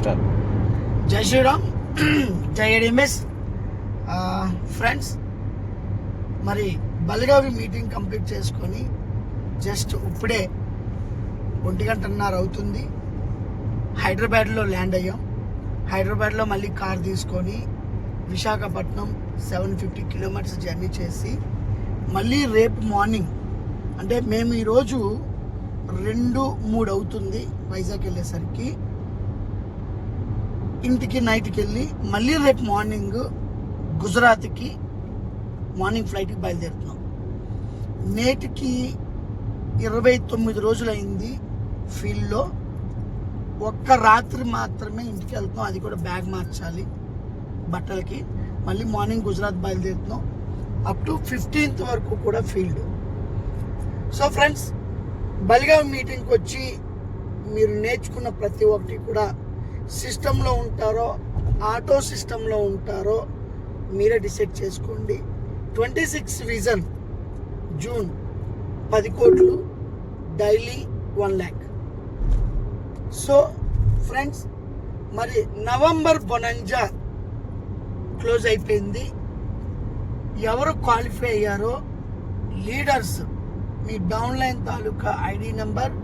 Master జై శ్రీరామ్ జై ADMS friends మరి బలిగావి మీటింగ్ కంప్లీట్ చేసుకొని జస్ట్ ఇప్పుడే ఒంటి గంటన్నర అవుతుంది. హైదరాబాద్లో ల్యాండ్ అయ్యాం. హైదరాబాద్లో మళ్ళీ కార్ తీసుకొని Visakhapatnam seven fifty kilometres journey చేసి మళ్ళీ రేపు మార్నింగ్ అంటే మేము ఈరోజు రెండు మూడు అవుతుంది వైజాగ్ వెళ్ళేసరికి. ఇంటికి నైట్కి వెళ్ళి మళ్ళీ రేపు మార్నింగ్ గుజరాత్కి మార్నింగ్ ఫ్లైట్కి బయలుదేరుతున్నాం. నేటికి ఇరవై తొమ్మిది రోజులు అయింది ఫీల్డ్లో ఒక్క రాత్రి మాత్రమే ఇంటికి వెళ్తాం అది కూడా బ్యాగ్ మార్చాలి బట్టలకి. మళ్ళీ మార్నింగ్ గుజరాత్ బయలుదేరుతున్నాం. అప్ టు ఫిఫ్టీన్త్ వరకు కూడా ఫీల్డ్ సో ఫ్రెండ్స్ బలిగా మీటింగ్కి వచ్చి మీరు నేర్చుకున్న ప్రతి ఒక్కటి కూడా సిస్టంలో ఉంటారో ఆటో సిస్టంలో ఉంటారో మీరే డిసైడ్ చేసుకోండి. ట్వంటీ సిక్స్ విజన్ జూన్ పది కోట్లు daily one lakh. So friends మరి నవంబర్ బొనంజా క్లోజ్ అయిపోయింది. ఎవరు క్వాలిఫై అయ్యారో లీడర్స్ మీ డౌన్లైన్ తాలూకా ఐడి నెంబర్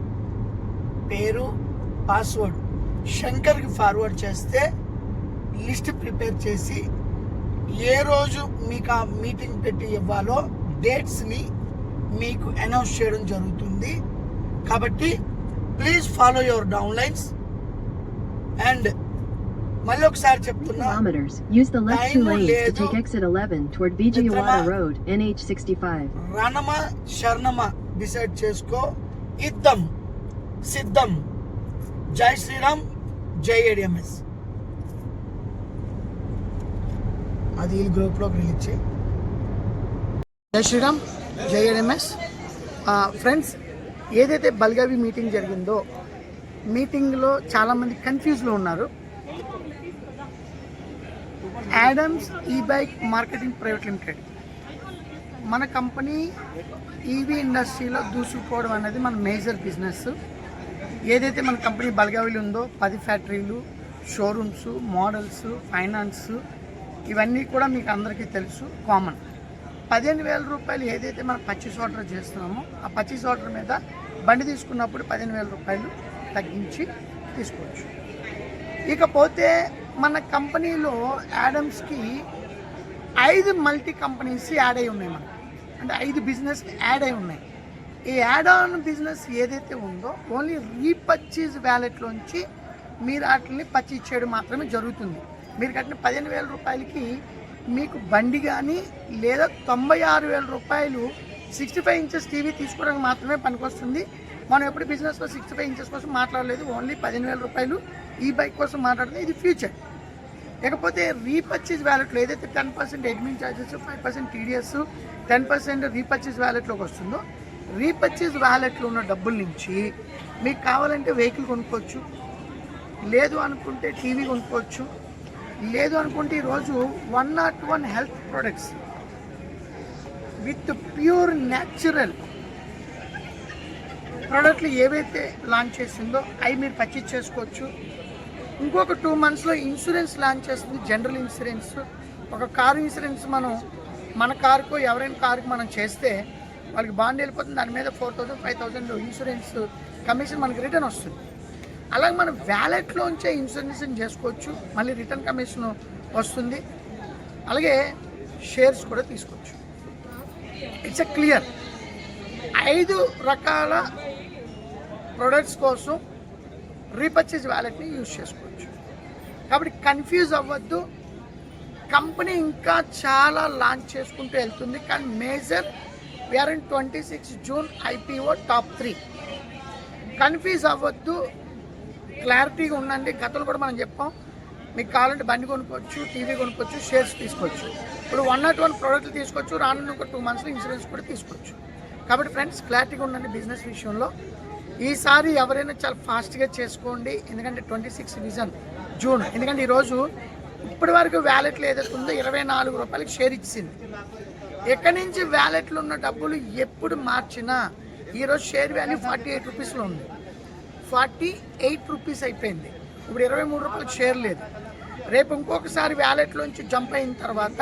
పేరు పాస్వర్డ్. శంకర్కి ఫార్వర్డ్ చేస్తే లిస్ట్ ప్రిపేర్ చేసి ఏ రోజు మీకు ఆ మీటింగ్ పెట్టి ఇవ్వాలో డేట్స్ని మీకు అనౌన్స్ చేయడం జరుగుతుంది కాబట్టి please follow your downlines and మళ్ళీ ఒకసారి చెప్తున్నా kilometers. Use the left two Time lanes to లేదు. take exit 11 toward Vijayawada మిత్రమా. Road, NH 65. రణమ శరణమ డిసైడ్ చేసుకో ఇద్దం సిద్ధం జై శ్రీరామ్ జై ఏడిఎంఎస్ అది ఈ గ్రూప్లోకి రిలీజ్ చేయి. జై శ్రీరామ్ జై ఏడిఎంఎస్ ఫ్రెండ్స్ ఏదైతే బల్గావి మీటింగ్ జరిగిందో మీటింగ్లో చాలామంది కన్ఫ్యూజ్లో ఉన్నారు. యాడమ్స్ ఈ బైక్ మార్కెటింగ్ ప్రైవేట్ లిమిటెడ్ మన కంపెనీ ఈవీ ఇండస్ట్రీలో దూసుకుపోవడం అనేది మన మేజర్ బిజినెస్ ఏదైతే మన కంపెనీ బల్గావిలో ఉందో పది ఫ్యాక్టరీలు షోరూమ్స్ మోడల్స్ ఫైనాన్స్ ఇవన్నీ కూడా మీకు అందరికీ తెలుసు కామన్ పదిహేను వేల రూపాయలు ఏదైతే మనం పర్చేస్ ఆర్డర్ చేస్తున్నామో ఆ పర్చేస్ ఆర్డర్ మీద బండి తీసుకున్నప్పుడు పదిహేను వేల రూపాయలు తగ్గించి తీసుకోవచ్చు. ఇకపోతే మన కంపెనీలో యాడమ్స్కి ఐదు మల్టీ కంపెనీస్ యాడ్ అయి ఉన్నాయి మనకు. అంటే ఐదు బిజినెస్ యాడ్ అయి ఉన్నాయి. ఈ యాడ్ ఆన్ బిజినెస్ ఏదైతే ఉందో ఓన్లీ రీపర్చేజ్ వ్యాలెట్లోంచి మీరు వాటిని పర్చేజ్ చేయడం మాత్రమే జరుగుతుంది. మీరు కట్టిన పదిహేను వేల రూపాయలకి మీకు బండి కానీ లేదా తొంభై ఆరు వేల రూపాయలు సిక్స్టీ ఫైవ్ ఇంచెస్ టీవీ తీసుకోవడానికి మాత్రమే పనికొస్తుంది. మనం ఎప్పుడు బిజినెస్లో సిక్స్టీ ఫైవ్ ఇంచెస్ కోసం మాట్లాడలేదు ఓన్లీ పదిహేను వేల రూపాయలు ఈ బైక్ కోసం మాట్లాడితే ఇది ఫ్యూచర్ ఇకపోతే రీపర్చేజ్ వ్యాలెట్లో ఏదైతే ten percent admin charges five percent TDS ten percent repurchase వ్యాలెట్లోకి వస్తుందో రీపర్చేజ్ వ్యాలెట్లో ఉన్న డబ్బుల నుంచి మీకు కావాలంటే వెహికల్ కొనుక్కోవచ్చు లేదు అనుకుంటే టీవీ కొనుక్కోవచ్చు లేదు అనుకుంటే ఈరోజు one not one health products with pure natural ప్రోడక్ట్లు ఏవైతే లాంచ్ చేసిందో అవి మీరు పర్చేజ్ చేసుకోవచ్చు. ఇంకొక టూ మంత్స్లో ఇన్సూరెన్స్ లాంచ్ చేస్తుంది జనరల్ ఇన్సూరెన్స్ ఒక కారు ఇన్సూరెన్స్ మనం మన కారుకు ఎవరైనా కారుకు మనం చేస్తే వాళ్ళకి బాండ్ వెళ్ళిపోతుంది దాని మీద four thousand five thousand insurance commission మనకి రిటర్న్ వస్తుంది. అలాగే మనం వ్యాలెట్లోంచే ఇన్సూరెన్స్ చేసుకోవచ్చు మళ్ళీ రిటర్న్ కమిషన్ వస్తుంది. అలాగే షేర్స్ కూడా తీసుకోవచ్చు. ఇట్స్ ఎ క్లియర్ ఐదు రకాల ప్రొడక్ట్స్ కోసం రీపర్చేజ్ వ్యాలెట్ని యూజ్ చేసుకోవచ్చు. కాబట్టి కన్ఫ్యూజ్ అవ్వద్దు. కంపెనీ ఇంకా చాలా లాంచ్ చేసుకుంటూ వెళ్తుంది కానీ major VR in twenty six June IPO top three confuse అవ్వద్దు. క్లారిటీగా ఉండండి. కథలు కూడా మనం చెప్పాం మీకు కావాలంటే బండి కొనుక్కోవచ్చు టీవీ కొనుక్కోవచ్చు షేర్స్ తీసుకోవచ్చు. ఇప్పుడు వన్ నాట్ వన్ ప్రోడక్ట్లు తీసుకోవచ్చు రానున్న ఒక టూ మంత్స్లో ఇన్సూరెన్స్ కూడా తీసుకోవచ్చు. కాబట్టి ఫ్రెండ్స్ క్లారిటీగా ఉండండి బిజినెస్ విషయంలో. ఈసారి ఎవరైనా చాలా ఫాస్ట్గా చేసుకోండి. ఎందుకంటే ట్వంటీ సిక్స్ విజన్ జూన్ ఎందుకంటే ఈరోజు ఇప్పటి వరకు వ్యాలెట్లు ఏదైతే ఉందో ఇరవై నాలుగు రూపాయలకి షేర్ ఇచ్చింది. ఎక్కడి నుంచి వ్యాలెట్లో ఉన్న డబ్బులు ఎప్పుడు మార్చినా ఈరోజు షేర్ వాల్యూ ఫార్టీ ఎయిట్ రూపీస్లో ఉంది. ఫార్టీ ఎయిట్ రూపీస్ అయిపోయింది. ఇప్పుడు ఇరవై మూడు రూపాయలు షేర్ లేదు. రేపు ఇంకొకసారి వ్యాలెట్లోంచి జంప్ అయిన తర్వాత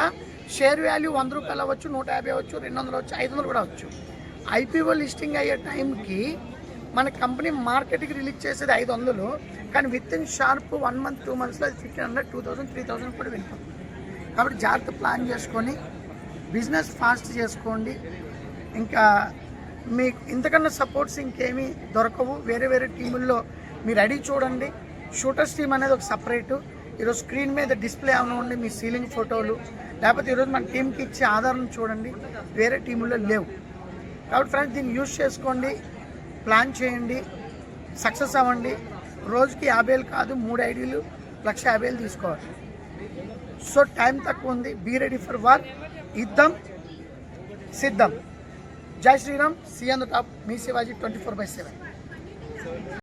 షేర్ వాల్యూ వంద రూపాయలు అవ్వచ్చు నూట యాభై అవ్వచ్చు రెండు వందలు అవ్వచ్చు ఐదు వందలు కూడా అవ్వచ్చు. ఐపీఓ లిస్టింగ్ అయ్యే టైంకి మన కంపెనీ మార్కెట్కి రిలీజ్ చేసేది ఐదు వందలు కానీ with in sharp one month two మంత్స్లో అది fifteen hundred two thousand three thousand కూడా వెళ్ళిపోతుంది. కాబట్టి జాగ్రత్త ప్లాన్ చేసుకొని బిజినెస్ ఫాస్ట్ చేసుకోండి. ఇంకా మీకు ఇంతకన్నా సపోర్ట్స్ ఇంకేమీ దొరకవు. వేరే వేరే టీముల్లో మీరు అడిగి చూడండి. షూటర్స్ టీమ్ అనేది ఒక సపరేటు. ఈరోజు స్క్రీన్ మీద డిస్ప్లే అవనివ్వండి మీ సీలింగ్ ఫోటోలు లేకపోతే ఈరోజు మన టీంకి ఇచ్చే ఆధారం చూడండి. వేరే టీముల్లో లేవు. కాబట్టి ఫ్రెండ్స్ దీన్ని యూజ్ చేసుకోండి. ప్లాన్ చేయండి. సక్సెస్ అవ్వండి. రోజుకి యాభై వేలు కాదు మూడు ఐడీలు లక్ష యాభై వేలు తీసుకోవాలి. సో టైం తక్కువ ఉంది. Be ready for work. ఇద్దాం సిద్ధం. జై Sriram CN the top me Shivaji twenty four by seven.